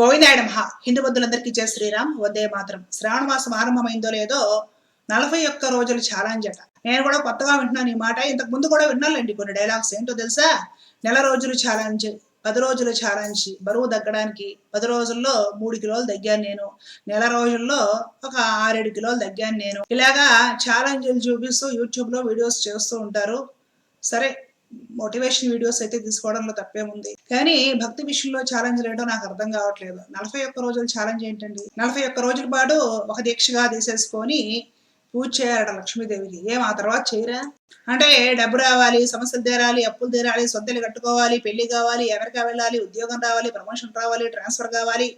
గోవిందాయుడ హిందూ బంధులందరికీ జయ శ్రీరామ్. వందే మాత్రం. శ్రావణ మాసం ఆరంభమైందో లేదో నలభై ఒక్క రోజులు ఛాలెంజ్ అట. నేను కూడా కొత్తగా వింటున్నాను ఈ మాట. ఇంతకు ముందు కూడా విన్నానండి కొన్ని డైలాగ్స్. ఏంటో తెలుసా? నెల రోజులు ఛాలెంజ్ పది రోజులు ఛాలెంజ్ బరువు తగ్గడానికి పది రోజుల్లో మూడు కిలోలు తగ్గాను నేను. నెల రోజుల్లో ఒక ఆరేడు కిలోలు తగ్గాను నేను. ఇలాగా ఛాలెంజ్లు చూపిస్తూ యూట్యూబ్లో వీడియోస్ చేస్తూ ఉంటారు. సరే మోటివేషన్ వీడియోస్ అయితే తీసుకోవడంలో తప్పేముంది. కానీ భక్తి విషయంలో ఛాలెంజ్ ఏంటో నాకు అర్థం కావట్లేదు. నలభై ఒక్క రోజుల ఛాలెంజ్ ఏంటండి? నలభై ఒక్క రోజుల పాటు ఒక దీక్షగా తీసేసుకొని పూజ చేయాలట లక్ష్మీదేవికి. ఏం ఆ తర్వాత చేయరా? అంటే డబ్బు రావాలి సమస్యలు తీరాలి అప్పులు తీరాలి సొంతలు కట్టుకోవాలి పెళ్ళి కావాలి అమెరికా వెళ్ళాలి ఉద్యోగం రావాలి ప్రమోషన్ రావాలి ట్రాన్స్ఫర్ కావాలి.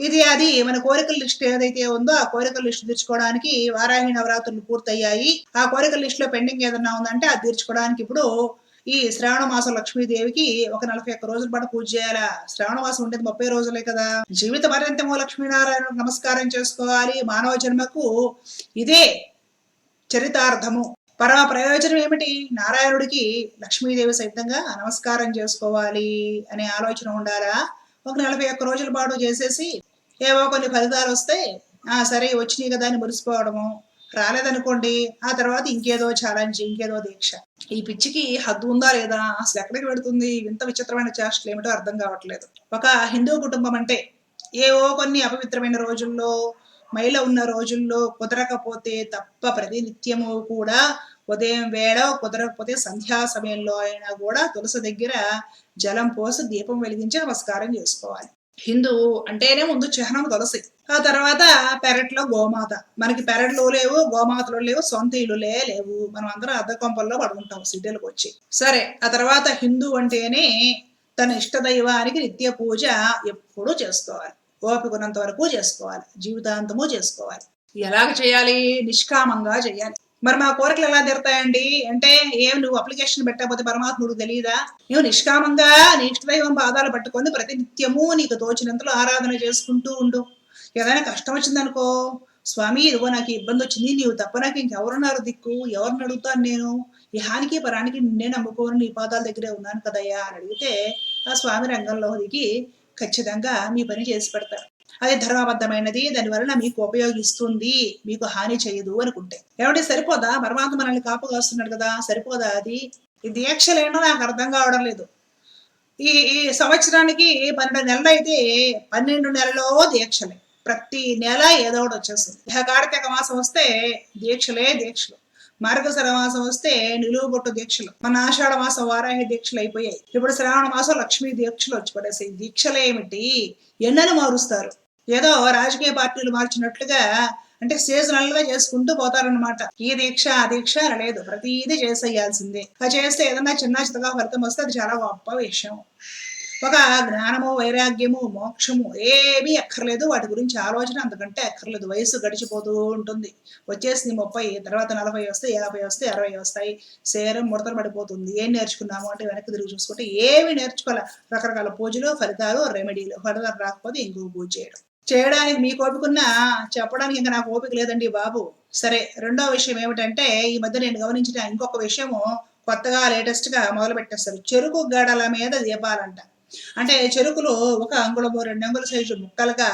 ఇది అది మన కోరికల లిస్ట్ ఏదైతే ఉందో ఆ కోరికల లిస్ట్ తీర్చుకోవడానికి వారాహి నవరాత్రులు పూర్తయ్యాయి. ఆ కోరికల లిస్ట్లో పెండింగ్ ఏదన్నా ఉందంటే అది తీర్చుకోవడానికి ఇప్పుడు ఈ శ్రావణ మాసం లక్ష్మీదేవికి ఒక నలభై ఒక్క రోజుల పాటు పూజ చేయాలా? శ్రావణ మాసం ఉండేది ముప్పై రోజులే కదా. జీవిత పర్యంతమో లక్ష్మీనారాయణ నమస్కారం చేసుకోవాలి. మానవ జన్మకు ఇదే చరితార్థము. పరమ ప్రయోజనం ఏమిటి? నారాయణుడికి లక్ష్మీదేవి సైతంగా నమస్కారం చేసుకోవాలి అనే ఆలోచన ఉండాలా? ఒక నలభై ఒక్క రోజుల పాటు చేసేసి ఏవో కొన్ని ఫలితాలు వస్తే ఆ సరే వచ్చినాయి కదా అని మురిసిపోవడము. రాలేదనుకోండి ఆ తర్వాత ఇంకేదో ఛాలెంజ్ ఇంకేదో దీక్ష. ఈ పిచ్చికి హద్దు ఉందా లేదా? అసలు ఎక్కడికి పెడుతుంది ఇంత విచిత్రమైన చేష్టలు ఏమిటో అర్థం కావట్లేదు. ఒక హిందూ కుటుంబం అంటే ఏవో కొన్ని అపవిత్రమైన రోజుల్లో మైల ఉన్న రోజుల్లో కుదరకపోతే తప్ప ప్రతినిత్యము కూడా ఉదయం వేళ కుదరకపోతే సంధ్యా సమయంలో అయినా కూడా తులసి దగ్గర జలం పోసి దీపం వెలిగించి నమస్కారం చేసుకోవాలి. హిందూ అంటేనే ముందు చిహ్నం తులసి. ఆ తర్వాత పెరట్లో గోమాత. మనకి పెరట్లు లేవు గోమాతలు లేవు సొంత ఇల్లులే లేవు. మనం అందరం అద్దె కొంపల్లో పడుకుంటాం సిటీలకు వచ్చి సరే ఆ తర్వాత హిందూ అంటేనే తన ఇష్ట దైవానికి నిత్య పూజ ఎప్పుడూ చేసుకోవాలి. ఓపికనంత వరకు చేసుకోవాలి. జీవితాంతము చేసుకోవాలి. ఎలాగ చేయాలి? నిష్కామంగా చేయాలి. మరి మా కోరికలు ఎలా తీరుతాయండి? అంటే ఏం నువ్వు అప్లికేషన్ పెట్టకపోతే పరమాత్ముడు తెలియదా నువ్వు నిష్కామంగా నీ ఇష్టదైవం పాదాలు పట్టుకొని ప్రతినిత్యము నీకు తోచినంతలో ఆరాధన చేసుకుంటూ ఉండు. ఏదైనా కష్టం వచ్చిందనుకో స్వామి ఇదిగో నాకు ఇబ్బంది వచ్చింది నీవు తప్ప నాకు ఇంకెవరున్నారు దిక్కు? ఎవరిని అడుగుతాను నేను? ఇహానికి హానికి పరానికి నిన్నే నమ్ముకోని నీ పాదాల దగ్గరే ఉన్నాను కదయ్యా అని అడిగితే ఆ స్వామి రంగంలో దిగి ఖచ్చితంగా మీ పని చేసి పెడతారు. అది ధర్మబద్ధమైనది దాని వలన మీకు ఉపయోగిస్తుంది మీకు హాని చేయదు అనుకుంటే. ఏమంటే సరిపోదా? పరమాత్మ మనల్ని కాపు కాస్తున్నాడు కదా సరిపోదా అది? ఈ దీక్షలేనో నాకు అర్థం కావడం లేదు. ఈ ఈ సంవత్సరానికి పన్నెండు నెలలు అయితే పన్నెండు నెలలో దీక్షలే. ప్రతి నెల ఏదో ఒకటి వచ్చేస్తుంది. కార్తీక మాసం వస్తే దీక్షలే దీక్షలు. మార్గ మాసం వస్తే నిలువు బొట్టు దీక్షలు. మన ఆషాఢ మాసం వారాహి దీక్షలు అయిపోయాయి. ఇప్పుడు శ్రావణ మాసం లక్ష్మీ దీక్షలు వచ్చి పడేసాయి దీక్షలు ఏమిటి? ఎన్నెలు మారుస్తారు? ఏదో రాజకీయ పార్టీలు మార్చినట్లుగా అంటే సీజనల్గా చేసుకుంటూ పోతారనమాట ఈ దీక్ష ఆ దీక్ష లేదు. ప్రతిదీ చేసేయాల్సిందే. అది చేస్తే ఏదన్నా చిన్న చిన్నగా ఫలితం వస్తే అది చాలా గొప్ప విషయం. ఒక జ్ఞానము వైరాగ్యము మోక్షము ఏమీ అక్కర్లేదు. వాటి గురించి ఆలోచన అంతకంటే అక్కర్లేదు. వయసు గడిచిపోతూ ఉంటుంది. వచ్చేసింది ముప్పై తర్వాత నలభై వస్తాయి యాభై వస్తాయి అరవై వస్తాయి. శరీరం ముడతలు పడిపోతుంది. ఏం నేర్చుకున్నాము అంటే వెనక్కి తిరిగి చూసుకుంటే ఏమి నేర్చుకోవాలి రకరకాల పూజలు ఫలితాలు రెమెడీలు. ఫలితాలు రాకపోతే ఇంకో పూజ చేయడం. చేయడానికి మీకు ఓపికన్నా చెప్పడానికి ఇంకా నాకు ఓపిక లేదండి బాబు. సరే రెండో విషయం ఏమిటంటే ఈ మధ్య నేను గమనించిన ఇంకొక విషయము కొత్తగా లేటెస్ట్గా మొదలు పెట్టేస్తారు చెరుకు గడల మీద దీపాలంట. అంటే చెరుకులు ఒక అంగుళము రెండు అంగుళ సైజు ముక్కలుగా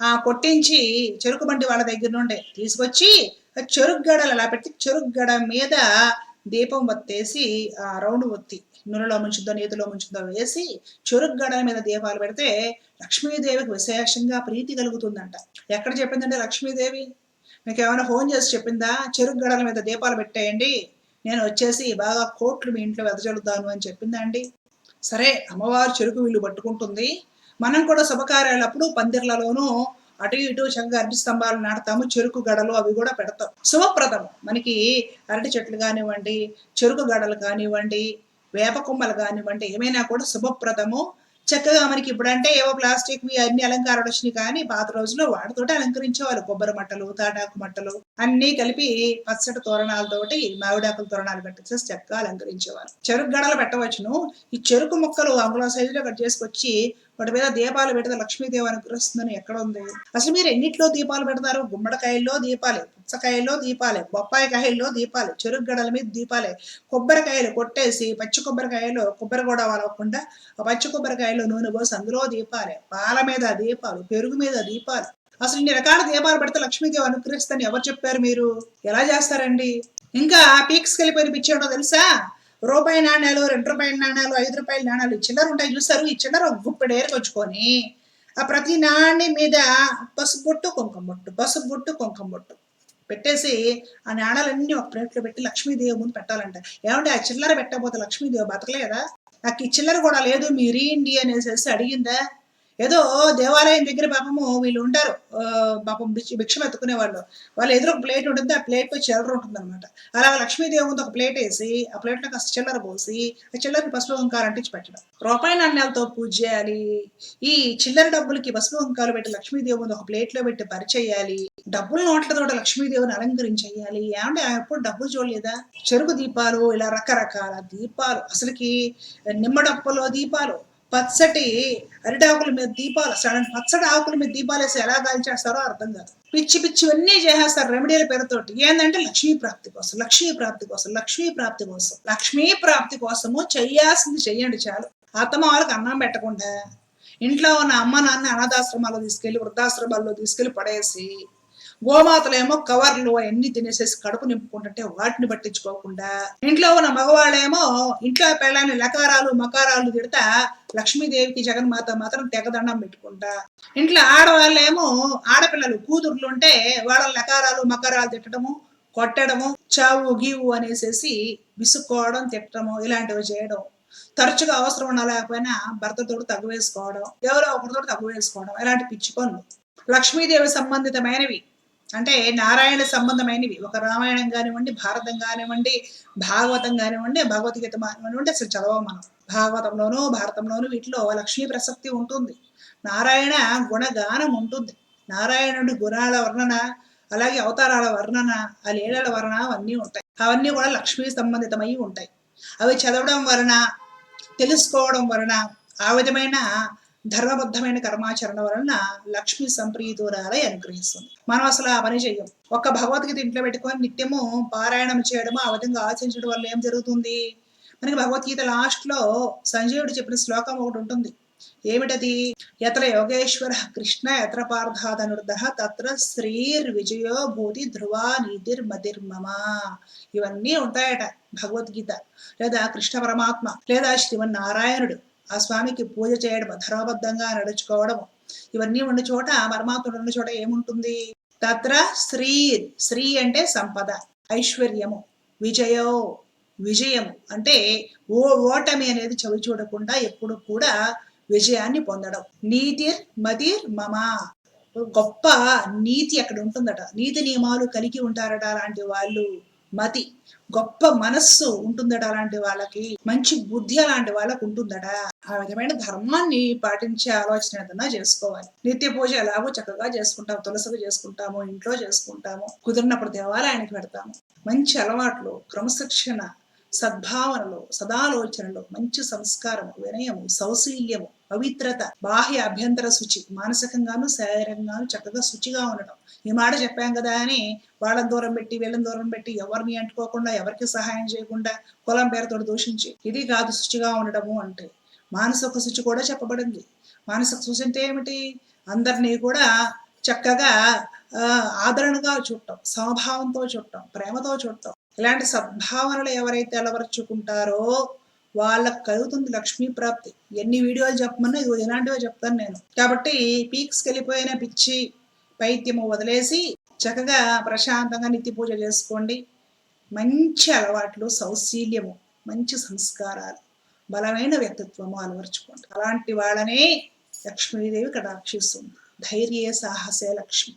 ఆ కొట్టించి చెరుకు బండి వాళ్ళ దగ్గర నుండి తీసుకొచ్చి చెరుకు గడలు అలా పెట్టి చెరుకు గడ మీద దీపం ఒత్తేసి ఆ రౌండ్ ఒత్తి నూనెలో ముంచుందో నీతిలో ముంచుందో వేసి చెరుకు గడల మీద దీపాలు పెడితే లక్ష్మీదేవికి విశేషంగా ప్రీతి కలుగుతుందంట. ఎక్కడ చెప్పిందంటే లక్ష్మీదేవి? మీకు ఏమైనా ఫోన్ చేసి చెప్పిందా? చెరుకు గడల మీద దీపాలు పెట్టేయండి నేను వచ్చేసి బాగా కోట్లు మీ ఇంట్లో వెదజల్లుతాను అని చెప్పిందా అండి? సరే అమ్మవారు చెరుకు వీళ్ళు పట్టుకుంటుంది. మనం కూడా శుభకార్యాలప్పుడు పందిర్లలోనూ అటు ఇటు చక్కగా అరటి స్తంభాలు నాటుతాము చెరుకు గడలు అవి కూడా పెడతాం. శుభప్రదము మనకి అరటి చెట్లు కానివ్వండి చెరుకు గడలు కానివ్వండి వేప కొమ్మలు కానివ్వండి ఏమైనా కూడా శుభప్రదము. చక్కగా మనకి ఇప్పుడంటే ఏవో ప్లాస్టిక్ అన్ని అలంకారాలు వచ్చినాయి కానీ పాత రోజుల్లో వాటితోటి అలంకరించేవాళ్ళు. కొబ్బరి మట్టలు తాటాకు మట్టలు అన్ని కలిపి పచ్చటి తోరణాలతోటి మావిడాకుల తోరణాలు కట్టేసి చక్కగా అలంకరించేవారు. చెరుకు గడలు పెట్టవచ్చును. ఈ చెరుకు మొక్కలు అంగుళం సైజులో కట్ చేసుకొచ్చి వాటి మీద దీపాలు పెడితే లక్ష్మీదేవి అనుగ్రహిస్తుందని ఎక్కడ ఉంది? అసలు మీరు ఎన్నిట్లో దీపాలు పెడతారు? గుమ్మడికాయల్లో దీపాలే పుచ్చకాయల్లో దీపాలే బొప్పాయి కాయల్లో దీపాలు చెరుకు గడల మీద దీపాలే కొబ్బరికాయలు కొట్టేసి పచ్చి కొబ్బరికాయలు కొబ్బరి కూడా వలవకుండా ఆ పచ్చి కొబ్బరికాయలో నూనె పోసి అందులో దీపాలే పాల మీద దీపాలు పెరుగు మీద దీపాలు. అసలు ఇన్ని రకాల దీపాలు పెడితే లక్ష్మీదేవి అనుగ్రహిస్తుందని ఎవరు చెప్పారు మీరు? ఎలా చేస్తారండి? ఇంకా పీక్స్కి వెళ్ళిపోయిన పిచ్చేయడో తెలుసా? రూపాయి నాణ్యాలు రెండు రూపాయల నాణ్యాలు ఐదు రూపాయల నాణ్యాలు చిల్లర ఉంటాయి చూస్తారు. ఈ చిల్లర ఒక గుప్పెడు ఏరుకొచ్చుకొని ఆ ప్రతి నాణ్యం మీద పసుపు బొట్టు కుంకుమ బొట్టు పసుపు బొట్టు కుంకుమ బొట్టు పెట్టేసి ఆ నాణాలన్నీ ఒక ప్లేట్లో పెట్టి లక్ష్మీదేవి ముందు పెట్టాలంట. ఏమంటే ఆ చిల్లర పెట్టకపోతే లక్ష్మీదేవి బతకలేదా? నాకు ఈ చిల్లర కూడా లేదు మీరు ఏంటి అనేసి అడిగిందా? ఏదో దేవాలయం దగ్గర పాపము వీళ్ళు ఉంటారు. పాపం భిక్ష ఎత్తుకునే వాళ్ళు. వాళ్ళ ఎదురు ఒక ప్లేట్ ఉంటుంది. ఆ ప్లేట్ చిల్లర ఉంటుంది అనమాట అలా లక్ష్మీదేవి ముందు ఒక ప్లేట్ వేసి ఆ ప్లేట్లో కాస్త చిల్లర పోసి ఆ చిల్లరకి పసుపు వంకాలు అంటించి పెట్టడం. రూపాయి నాణ్యాలతో పూజ చేయాలి. ఈ చిల్లర డబ్బులకి పసుపు వంకాలు పెట్టి లక్ష్మీదేవి ముందు ఒక ప్లేట్లో పెట్టి పరిచేయాలి. డబ్బుల నోట్లతో లక్ష్మీదేవిని అలంకరించేయాలి. ఏమంటే ఎప్పుడు డబ్బులు చూడలేదా? చెరుకు దీపాలు ఇలా రకరకాల దీపాలు. అసలుకి నిమ్మడప్పలో దీపాలు. పచ్చటి అరిటాకుల మీద దీపాలు సడన్ పచ్చడి ఆకుల మీద దీపాలు వేసి ఎలా కాల్చేస్తారో అర్థం కాదు. పిచ్చి పిచ్చివన్నీ చేసేస్తారు రెమెడీల పేరుతోటి. ఏంటంటే లక్ష్మీ ప్రాప్తి కోసం లక్ష్మీ ప్రాప్తి కోసం లక్ష్మీ ప్రాప్తి కోసం లక్ష్మీ ప్రాప్తి కోసము చెయ్యాల్సింది చెయ్యండి చాలు. అత్తమ్మ వాళ్ళకి అన్నం పెట్టకుండా ఇంట్లో ఉన్న అమ్మ నాన్న అనాథాశ్రమాల్లో తీసుకెళ్ళి వృద్ధాశ్రమాల్లో తీసుకెళ్ళి పడేసి గోమాతలేమో కవర్లు అవన్నీ తినేసేసి కడుపు నింపుకుంటుంటే వాటిని పట్టించుకోకుండా. ఇంట్లో ఉన్న మగవాళ్ళేమో ఇంట్లో పెళ్ళని లకారాలు మకారాలు తిడతా లక్ష్మీదేవికి జగన్మాత మాత్రం తెగదండం పెట్టుకుంటా. ఇంట్లో ఆడవాళ్ళేమో ఆడపిల్లలు కూతుర్లు ఉంటే వాళ్ళ లకారాలు మకారాలు తిట్టడము కొట్టడము చావు గీవు అనేసేసి విసుక్కోవడం తిట్టడము ఇలాంటివి చేయడం. తరచుగా అవసరం ఉండలేకపోయినా భర్తతో తగ్గు వేసుకోవడం ఎవరో ఒకరితో తగ్గు వేసుకోవడం ఇలాంటి పిచ్చి పనులు. లక్ష్మీదేవి సంబంధితమైనవి. అంటే నారాయణ సంబంధమైనవి. ఒక రామాయణం కానివ్వండి భారతం కానివ్వండి భాగవతం కానివ్వండి భగవద్గీత కానివ్వండి అసలు చదవం మనం. భాగవతంలోనూ భారతంలోనూ వీటిలో లక్ష్మీ ప్రసక్తి ఉంటుంది. నారాయణ గుణగానం ఉంటుంది. నారాయణుడి గుణాల వర్ణన అలాగే అవతారాల వర్ణన ఆ లీలల వర్ణన అవన్నీ ఉంటాయి. అవన్నీ కూడా లక్ష్మీ సంబంధితమై ఉంటాయి. అవి చదవడం వలన తెలుసుకోవడం వలన ఆ విధమైన ధర్మబద్ధమైన కర్మాచరణ వలన లక్ష్మి సంప్రీతురాలై అనుగ్రహిస్తుంది. మనం అసలు ఆ పని చెయ్యం. ఒక్క భగవద్గీత ఇంట్లో పెట్టుకొని నిత్యము పారాయణం చేయడము ఆ విధంగా ఆచరించడం వల్ల ఏం జరుగుతుంది? మనకి భగవద్గీత లాస్ట్లో సంజయుడు చెప్పిన శ్లోకం ఒకటి ఉంటుంది. ఏమిటది? ఎత్ర యోగేశ్వర కృష్ణ ఎత్ర పార్థాధనుర్ధ తత్ర శ్రీర్ విజయో భూతి ధ్రువా నిధిర్ మతిర్మమ ఇవన్నీ ఉంటాయట భగవద్గీత. లేదా కృష్ణ పరమాత్మ లేదా శ్రీమన్నారాయణుడు. ఆ స్వామికి పూజ చేయడం ధర్మబద్ధంగా నడుచుకోవడం ఇవన్నీ ఉన్న చోట పరమాత్ముడు ఉన్న చోట ఏముంటుంది? తత్ర శ్రీ శ్రీ అంటే సంపద ఐశ్వర్యము విజయో విజయము. అంటే ఓ ఓటమి అనేది చవి చూడకుండా ఎప్పుడు కూడా విజయాన్ని పొందడం. నీతిర్ మతిర్ మమ. గొప్ప నీతి అక్కడ ఉంటుందట. నీతి నియమాలు కలిగి ఉంటారట అలాంటి వాళ్ళు. మతి. గొప్ప మనస్సు ఉంటుందట అలాంటి వాళ్ళకి. మంచి బుద్ధి అలాంటి వాళ్ళకి ఉంటుందట. ఆ విధమైన ధర్మాన్ని పాటించే ఆలోచన ఏదన్నా చేసుకోవాలి. నిత్య పూజ ఎలాగో చక్కగా చేసుకుంటాము. తులసిగా చేసుకుంటాము. ఇంట్లో చేసుకుంటాము. కుదిరినప్పుడు దేవాలయానికి పెడతాము మంచి అలవాట్లు క్రమశిక్షణ సద్భావనలు సదాలోచనలు మంచి సంస్కారము వినయము సౌశీల్యము పవిత్రత బాహ్య అభ్యంతర శుచి మానసికంగాను శారీరకంగాను చక్కగా శుచిగా ఉండటం. ఈ మాట చెప్పాం కదా అని వాళ్ళని దూరం పెట్టి వీళ్ళని దూరం పెట్టి ఎవరిని అంటుకోకుండా ఎవరికి సహాయం చేయకుండా కులం పేరుతో దూషించి ఇది కాదు శుచిగా ఉండటము అంటే. మానసిక శుచి కూడా చెప్పబడింది. మానసిక శుచి అంటే ఏమిటి? అందరినీ కూడా చక్కగా ఆ, ఆదరణగా చూడటం సమభావంతో చూడటం ప్రేమతో చూడటం. ఇలాంటి సద్భావనలు ఎవరైతే అలవరుచుకుంటారో వాళ్ళకి కలుగుతుంది లక్ష్మీ ప్రాప్తి. ఎన్ని వీడియోలు చెప్పమన్నా ఇది ఇలాంటివే చెప్తాను నేను. కాబట్టి పీక్స్కి వెళ్ళిపోయిన పిచ్చి పైత్యము వదిలేసి చక్కగా ప్రశాంతంగా నిత్య పూజ చేసుకోండి. మంచి అలవాట్లు సౌశీల్యము మంచి సంస్కారాలు బలమైన వ్యక్తిత్వము అలవరుచుకోండి. అలాంటి వాళ్ళనే లక్ష్మీదేవి కటాక్షిస్తుంది. ధైర్య సాహసే లక్ష్మి.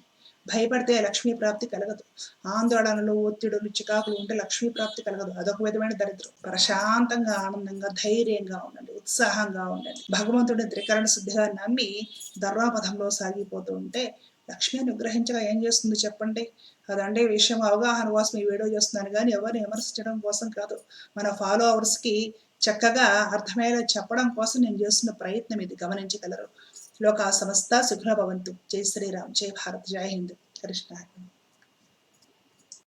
భయపడితే లక్ష్మీ ప్రాప్తి కలగదు. ఆందోళనలు ఒత్తిడులు చికాకులు ఉంటే లక్ష్మీ ప్రాప్తి కలగదు. అదొక విధమైన దరిద్రం. ప్రశాంతంగా ఆనందంగా ధైర్యంగా ఉండండి. ఉత్సాహంగా ఉండండి. భగవంతుడి త్రికరణ శుద్ధిగా నమ్మి ధర్మపథంలో సాగిపోతూ ఉంటే లక్ష్మి అనుగ్రహించగా ఏం చేస్తుంది చెప్పండి? అదంటే విషయం అవగాహన కోసం ఈ వీడియో చేస్తున్నాను కానీ ఎవరిని విమర్శించడం కోసం కాదు. మన ఫాలోవర్స్కి చక్కగా అర్థమయ్యేలా చెప్పడం కోసం నేను చేస్తున్న ప్రయత్నం ఇది. గమనించగలరు. లోకా సమస్త సుఖభవంతు జై శ్రీరామ్. జై భారత్. జై హింద్. కృష్ణ.